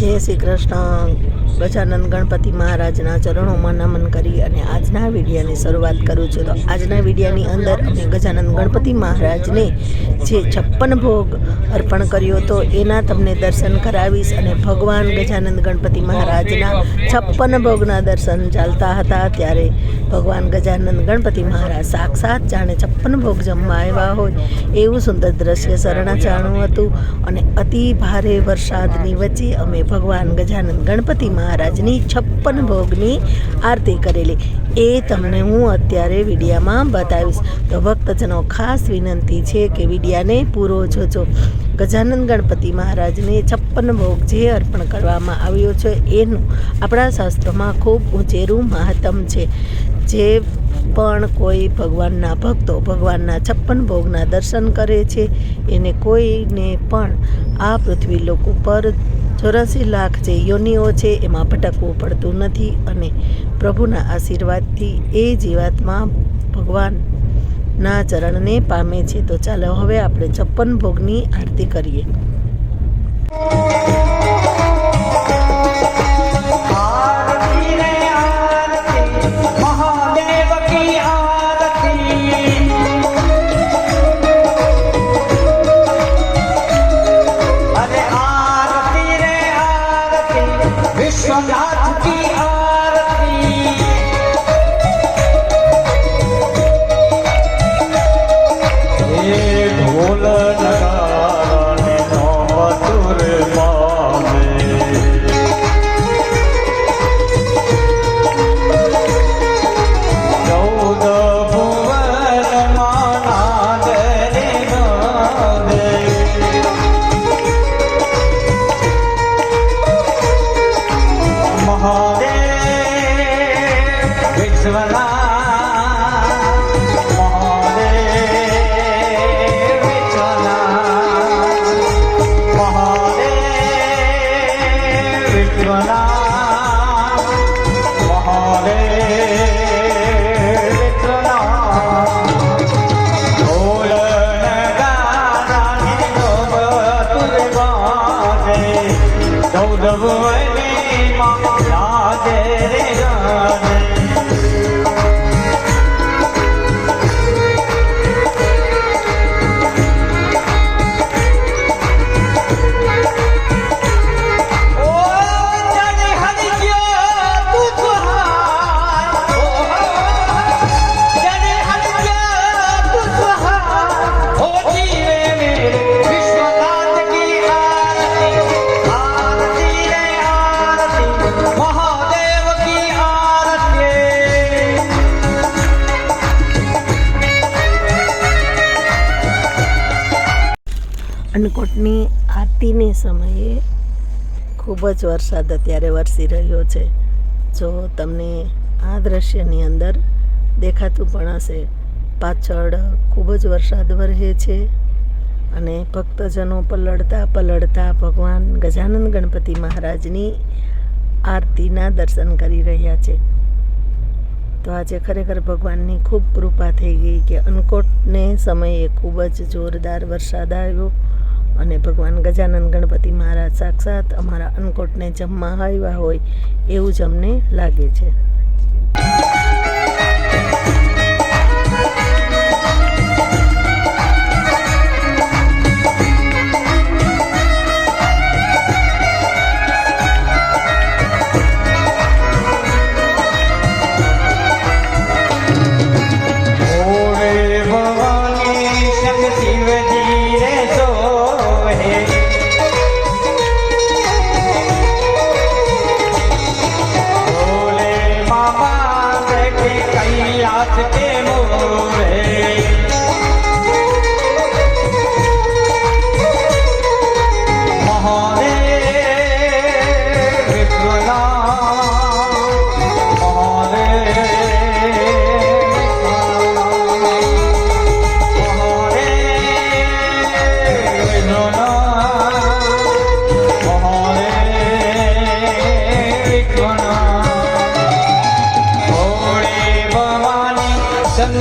જય શ્રી કૃષ્ણ. ગજાનંદ ગણપતિ મહારાજના ચરણોમાં નમન કરી અને આજના વિડીયાની શરૂઆત કરું છું. તો આજના વિડીયાની અંદર અમે ગજાનંદ ગણપતિ મહારાજને જે છપ્પન ભોગ અર્પણ કર્યો હતો એના તમને દર્શન કરાવીશ અને ભગવાન ગજાનંદ ગણપતિ મહારાજના છપ્પન ભોગના દર્શન ચાલતા હતા ત્યારે ભગવાન ગજાનંદ ગણપતિ મહારાજ સાક્ષાત જાણે છપ્પન ભોગ જમવા આવ્યા હોય એવું સુંદર દ્રશ્ય શરણાચારણું હતું અને અતિ ભારે વરસાદની વચ્ચે અમે ભગવાન ગજાનંદ ગણપતિ મહારાજની છપ્પન ભોગની આરતી કરેલી. એ તમને હું અત્યારે વિડીયામાં બતાવીશ. તો ભક્તજનો, ખાસ વિનંતી છે કે વિડીયાને પૂરો જોજો. ગજાનંદ ગણપતિ મહારાજને છપ્પન ભોગ જે અર્પણ કરવામાં આવ્યો છે, એનું આપણા શાસ્ત્રોમાં ખૂબ ઉંચેરું મહાત્મ છે. જે પણ કોઈ ભગવાનના ભક્તો ભગવાનના છપ્પન ભોગના દર્શન કરે છે, એને કોઈને પણ આ પૃથ્વી લોક ઉપર ચોરાસી લાખ જે યોનિઓ છે, એમાં ભટકવું પડતું નથી અને પ્રભુના આશીર્વાદથી એ જીવાત્મા ભગવાનના ચરણને પામે છે. તો ચાલો હવે આપણે છપ્પન ભોગની આરતી કરીએ. विश्वनाथ की आरती તુરે ચૌદ ભુવની માં રે ગાને અન્નકોટની આરતીને સમયે ખૂબ જ વરસાદ અત્યારે વરસી રહ્યો છે. જો તમને આ દ્રશ્યની અંદર દેખાતું પણ હશે, પાછળ ખૂબ જ વરસાદ વરહે છે અને ભક્તજનો પલળતા પલળતા ભગવાન ગજાનંદ ગણપતિ મહારાજની આરતીના દર્શન કરી રહ્યા છે. તો આજે ખરેખર ભગવાનની ખૂબ કૃપા થઈ ગઈ કે અન્નકોટને સમયે ખૂબ જ જોરદાર વરસાદ આવ્યો. અને ભગવાન ગજાનંદ ગણપતિ મહારાજ સાક્ષાત અમારા અન્નકોટને જમવા આવ્યા હોય એવું જ અમને લાગે છે.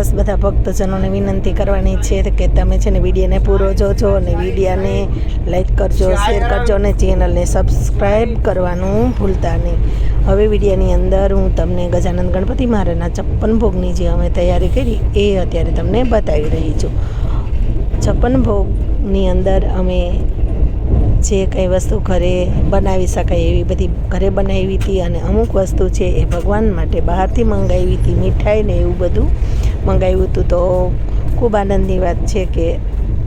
ખાસ બધા ભક્તજનોને વિનંતી કરવાની છે કે તમે છે ને વિડીયોને પૂરો જોજો અને વિડીયાને લાઈક કરજો શેર કરજો અને ચેનલને સબસ્ક્રાઈબ કરવાનું ભૂલતા નહીં. હવે વિડીયાની અંદર હું તમને ગજાનંદ ગણપતિ મહારાજના છપ્પન ભોગની જે અમે તૈયારી કરી એ અત્યારે તમને બતાવી રહી છું. છપ્પન ભોગની અંદર અમે જે કંઈ વસ્તુ ઘરે બનાવી શકાય એવી બધી ઘરે બનાવી હતી અને અમુક વસ્તુ છે એ ભગવાન માટે બહારથી મંગાવી હતી, મીઠાઈ ને એવું બધું મંગાવ્યું હતું. તો ખૂબ આનંદની વાત છે કે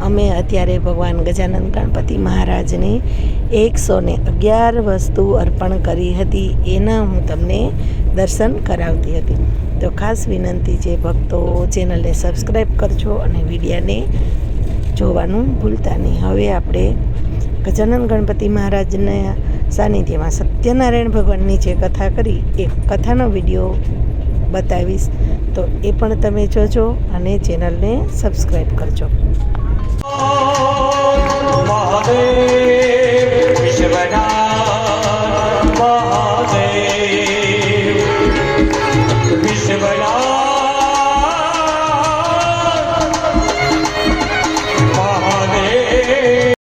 અમે અત્યારે ભગવાન ગજાનંદ ગણપતિ મહારાજને એકસો ને અગિયાર વસ્તુ અર્પણ કરી હતી. એના હું તમને દર્શન કરાવતી હતી. તો ખાસ વિનંતી છે ભક્તો ચેનલને સબસ્ક્રાઈબ કરજો અને વિડીયાને જોવાનું ભૂલતા નહીં. હવે આપણે ગજાનંદ ગણપતિ મહારાજના સાનિધ્યમાં સત્યનારાયણ ભગવાનની જે કથા કરી, એ કથાનો વીડિયો બતાવીશ. તો એ પણ તમે જોજો અને ચેનલને સબસ્ક્રાઈબ કરજો. મહાદેવ